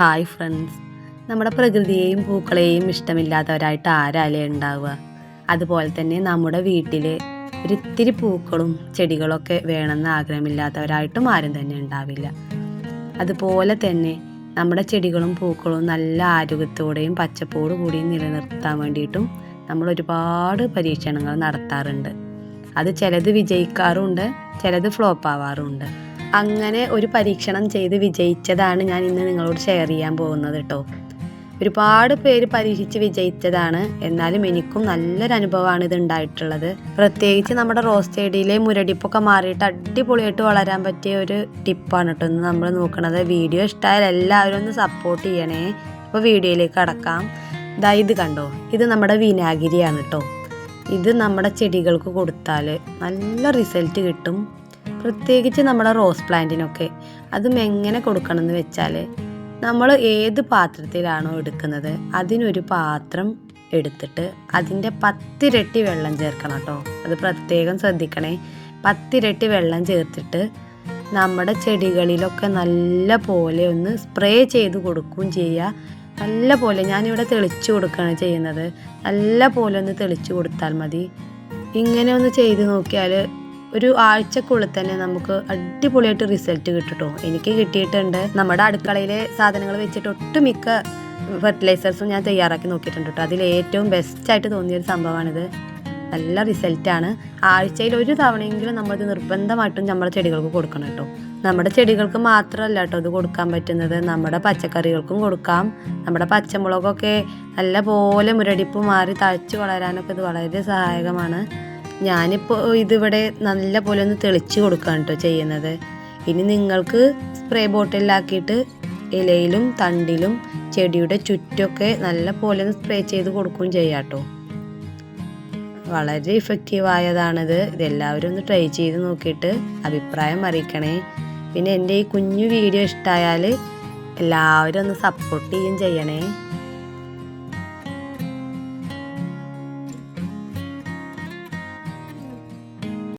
Hi friends നമ്മുടെ പ്രകൃതിയെയും പൂക്കളെയും ഇഷ്ടമില്ലാത്തവരായിട്ട് ആരാലേ ഉണ്ടാവുക? അതുപോലെ തന്നെ നമ്മുടെ വീട്ടിൽ ഒരിത്തിരി പൂക്കളും ചെടികളൊക്കെ വേണമെന്ന് ആഗ്രഹമില്ലാത്തവരായിട്ടും ആരും തന്നെ ഉണ്ടാവില്ല. അതുപോലെ തന്നെ നമ്മുടെ ചെടികളും പൂക്കളും നല്ല ആരോഗ്യത്തോടെയും പച്ചപ്പോട് കൂടിയും നിലനിർത്താൻ വേണ്ടിയിട്ടും നമ്മൾ ഒരുപാട് പരീക്ഷണങ്ങൾ നടത്താറുണ്ട്. അത് ചിലത് വിജയിക്കാറുണ്ട് ചിലത് ഫ്ലോപ്പ് ആവാറുണ്ട്. അങ്ങനെ ഒരു പരീക്ഷണം ചെയ്ത് വിജയിച്ചതാണ് ഞാൻ ഇന്ന് നിങ്ങളോട് ഷെയർ ചെയ്യാൻ പോകുന്നത് കേട്ടോ ഒരുപാട് പേര് പരീക്ഷിച്ച് വിജയിച്ചതാണ്. എന്നാലും എനിക്കും നല്ലൊരു അനുഭവമാണ് ഇത് ഉണ്ടായിട്ടുള്ളത്. പ്രത്യേകിച്ച് നമ്മുടെ റോസ് ചെടിയിലെ മുരടിപ്പൊക്കെ മാറിയിട്ട് അടിപൊളിയായിട്ട് വളരാൻ പറ്റിയ ഒരു ടിപ്പാണ് കേട്ടോ ഇന്ന് നമ്മൾ നോക്കണത്. വീഡിയോ ഇഷ്ടമായാൽ എല്ലാവരും ഒന്ന് സപ്പോർട്ട് ചെയ്യണേ. അപ്പോൾ വീഡിയോയിലേക്ക് കടക്കാം. ഇതാ ഇത് കണ്ടോ? ഇത് നമ്മുടെ വിനാഗിരിയാണ് കേട്ടോ ഇത് നമ്മുടെ ചെടികൾക്ക് കൊടുത്താൽ നല്ല റിസൾട്ട് കിട്ടും. പ്രത്യേകിച്ച് നമ്മുടെ റോസ് പ്ലാന്റിനൊക്കെ അതും എങ്ങനെ കൊടുക്കണം എന്ന് വെച്ചാൽ നമ്മൾ ഏത് പാത്രത്തിലാണോ എടുക്കുന്നത് അതിനൊരു പാത്രം എടുത്തിട്ട് അതിന്റെ പത്തിരട്ടി വെള്ളം ചേർക്കണം കേട്ടോ. അത് പ്രത്യേകം ശ്രദ്ധിക്കണേ. പത്തിരട്ടി വെള്ളം ചേർത്തിട്ട് നമ്മുടെ ചെടികളിലൊക്കെ നല്ല പോലെ ഒന്ന് സ്പ്രേ ചെയ്ത് കൊടുക്കുകയും ചെയ്യുക. നല്ല പോലെ ഞാനിവിടെ തെളിച്ചു കൊടുക്കുകയാണ് ചെയ്യുന്നത്. നല്ല പോലെ ഒന്ന് തെളിച്ചു കൊടുത്താൽ മതി. ഇങ്ങനെ ഒന്ന് ചെയ്ത് നോക്കിയാൽ ഒരു ആഴ്ചക്കുള്ളിൽ തന്നെ നമുക്ക് അടിപൊളിയായിട്ട് റിസൾട്ട് കിട്ടുട്ടോ. എനിക്ക് കിട്ടിയിട്ടുണ്ട്. നമ്മുടെ അടുക്കളയിലെ സാധനങ്ങൾ വെച്ചിട്ട് ഒട്ടുമിക്ക ഫെർട്ടിലൈസേഴ്സും ഞാൻ തയ്യാറാക്കി നോക്കിയിട്ടുണ്ട് കേട്ടോ. അതിൽ ഏറ്റവും ബെസ്റ്റായിട്ട് തോന്നിയൊരു സംഭവമാണിത്. നല്ല റിസൾട്ടാണ് ആഴ്ചയിൽ ഒരു തവണയെങ്കിലും നമ്മളിത് നിർബന്ധമായിട്ടും നമ്മുടെ ചെടികൾക്ക് കൊടുക്കണം കേട്ടോ. നമ്മുടെ ചെടികൾക്ക് മാത്രമല്ല കേട്ടോ ഇത് കൊടുക്കാൻ പറ്റുന്നത്. നമ്മുടെ പച്ചക്കറികൾക്കും കൊടുക്കാം. നമ്മുടെ പച്ചമുളകൊക്കെ നല്ല പോലെ മുരടിപ്പ് മാറി തഴച്ച് വളരാനൊക്കെ ഇത് വളരെ സഹായകമാണ്. ഞാനിപ്പോൾ ഇതിവിടെ നല്ല പോലെ ഒന്ന് തെളിച്ച് കൊടുക്കുകയാണ് കേട്ടോ ചെയ്യുന്നത്. ഇനി നിങ്ങൾക്ക് സ്പ്രേ ബോട്ടിലാക്കിയിട്ട് ഇലയിലും തണ്ടിലും ചെടിയുടെ ചുറ്റൊക്കെ നല്ല പോലെ ഒന്ന് സ്പ്രേ ചെയ്ത് കൊടുക്കുകയും ചെയ്യാം കേട്ടോ വളരെ ഇഫക്റ്റീവായതാണിത് ഇതെല്ലാവരും ഒന്ന് ട്രൈ ചെയ്ത് നോക്കിയിട്ട് അഭിപ്രായം അറിയിക്കണേ. പിന്നെ എന്റെ ഈ കുഞ്ഞു വീഡിയോ ഇഷ്ടമായാൽ എല്ലാവരും ഒന്ന് സപ്പോർട്ട് ചെയ്യുകയും ചെയ്യണേ.